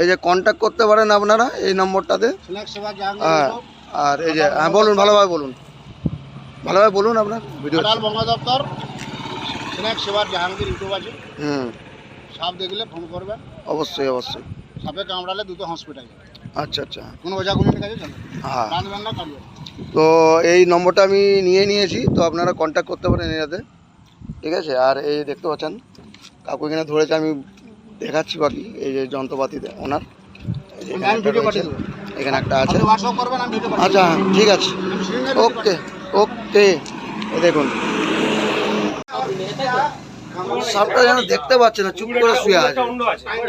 এই যে কন্ট্যাক্ট করতে পারেন আপনারা এই নম্বরটাতে। স্ন্যাক্স সেবা জাহাঙ্গীর হ্যাঁ আর এই যে হ্যাঁ বলুন ভালোভাবে বলুন। ভালোভাবে বলুন আপনার ভিডিও দপ্তর স্ন্যাক্স সেবা জাহাঙ্গীর ইউটিউব আছে। হুম। সাপ দেখলে ফোন করবেন। অবশ্যই অবশ্যই। সাপে কামড়ালে দুটো হসপিটাল আচ্ছা আচ্ছা। কোনো কাছে হ্যাঁ। তো এই নম্বরটা আমি নিয়ে নিয়েছি তো আপনারা কন্ট্যাক্ট করতে পারেন এটাতে ঠিক আছে? আর এই দেখতে পাচ্ছেন কাকু এখানে ধরেছে আমি দেখাচ্ছি বাকি এই যে যন্ত্রপাতি ওনার এখানে একটা আছে। আচ্ছা ঠিক আছে। ওকে ওকে। দেখুন। সাপটা যেন দেখতে পাচ্ছে না চুপ করে শুয়ে আছে।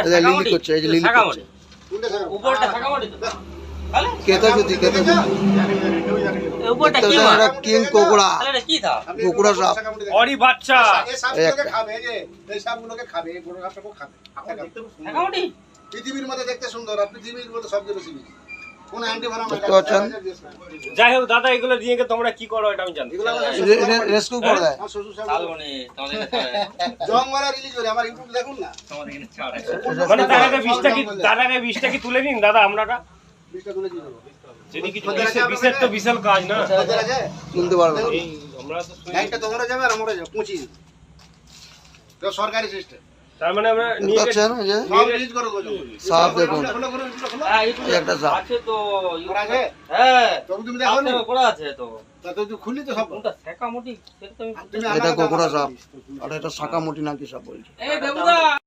এই যে লিলি করছে এই যে লিলি করছে। উপরটা থাকামাটি তো তাহলে? কেতা যদি কেতা যদি। উপরটা কি কোকড়া। তাহলে কি থা কুকুরা সাপ অরি বাচ্চা। খাবে যে এই সাপগুলোকে খাবে বড় সাপটাকেও খাবে। পৃথিবীর মধ্যে দেখতে সুন্দর আর পৃথিবীর মধ্যে সবচেয়ে বেশি দেখতে পাচ্ছেন? যাই হোক দাদা এগুলো গিয়ে তোমরা কি করো এটা আমি জানি। রেস্কিউ করে। দেয় রিলিজ আমার ইউটিউব দেখুন না। মানে তার আগে বিষটা কি তার আগে বিষটা কি তুলে নিন দাদা আমরা সরকারি সিস্টেম তার মানে আমরা নিয়ে পাচ্ছেন সব রিলিজ করে দেবো সাপ দেখুন খোলো, খোলো, খোলো, খোলো। হ্যাঁ ইউটিউবে এই একটা সাপ। আছে তো আছে? হ্যাঁ। তবে তুমি দেখো নি? সাপটা আছে তো। তা তো তুই তো সব কোনটা থাকামাটি সেটা তুমি এটা কোকড়া সাপ। আর এটা নাকি সাপ বলছে। এই বেবুদা!